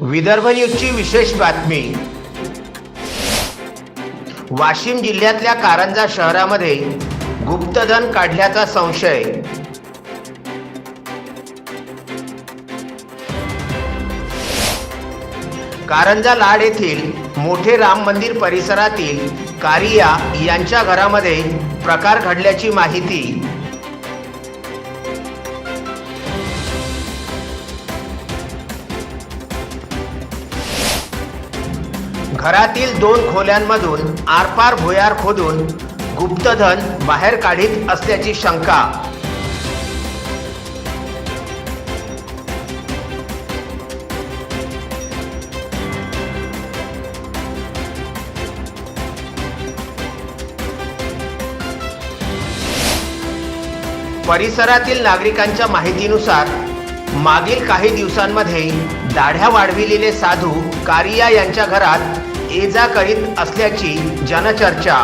विदर्भ न्यूजची विशेष बातमी. वाशिम जिल्ह्यातल्या कारंजा शहरामध्ये गुप्तधन काढल्याचा संशय. कारंजा लाड येथील मोठे राम मंदिर परिसरातील कारिया यांच्या घरामध्ये प्रकार घडल्याची माहिती. घरातील दोन खोल्यांमधून आरपार भुयार खोदून गुप्तधन बाहेर काढीत असल्याची शंका. परिसरातील नागरिकांच्या माहितीनुसार मागील काही दिवसांमध्ये दाढ्या वाढविलेले साधू कारिया यांच्या घरात ये जा करीत असल्याची जनचर्चा.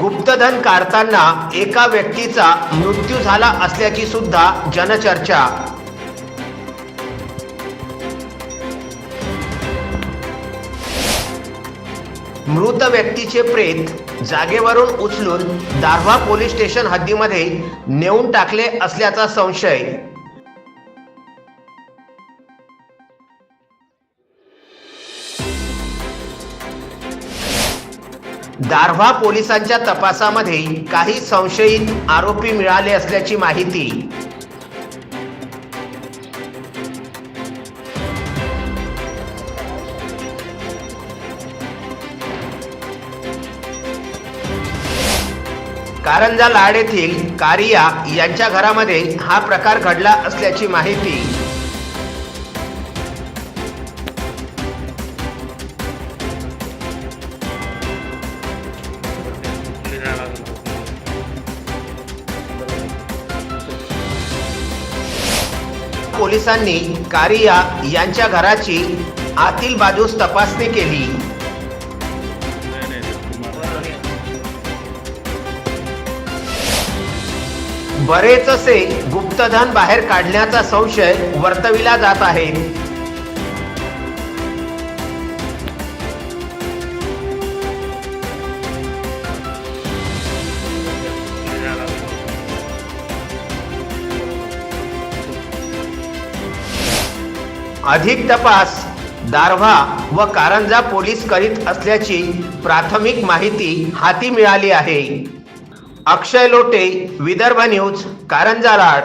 गुप्तधन काढताना एका व्यक्तीचा मृत्यू झाला असल्याची सुद्धा जनचर्चा. मृत व्यक्तीचे प्रेत जागेवरून उचलून दारव्हा पोलीस स्टेशन हद्दीमध्ये नेऊन टाकले असल्याचा संशय. दारव्हा पोलिसांच्या तपासामध्ये काही संशयित आरोपी मिळाले असल्याची माहिती. कारंजा लाड येथील कारिया यांच्या घरामध्ये हा प्रकार घडला असल्याची माहिती. पोलिसांनी कारिया यांच्या घराची आतील बाजूस तपासणी केली. बरेचसे गुप्तधन बाहेर काढण्याचा संशय वर्तविला जात आहे. अधिक तपास दारव्हा व कारंजा पोलीस करीत असल्याची प्राथमिक माहिती हाती मिळाली आहे. अक्षय लोटे विदर्भ न्यूज कारंजा लाड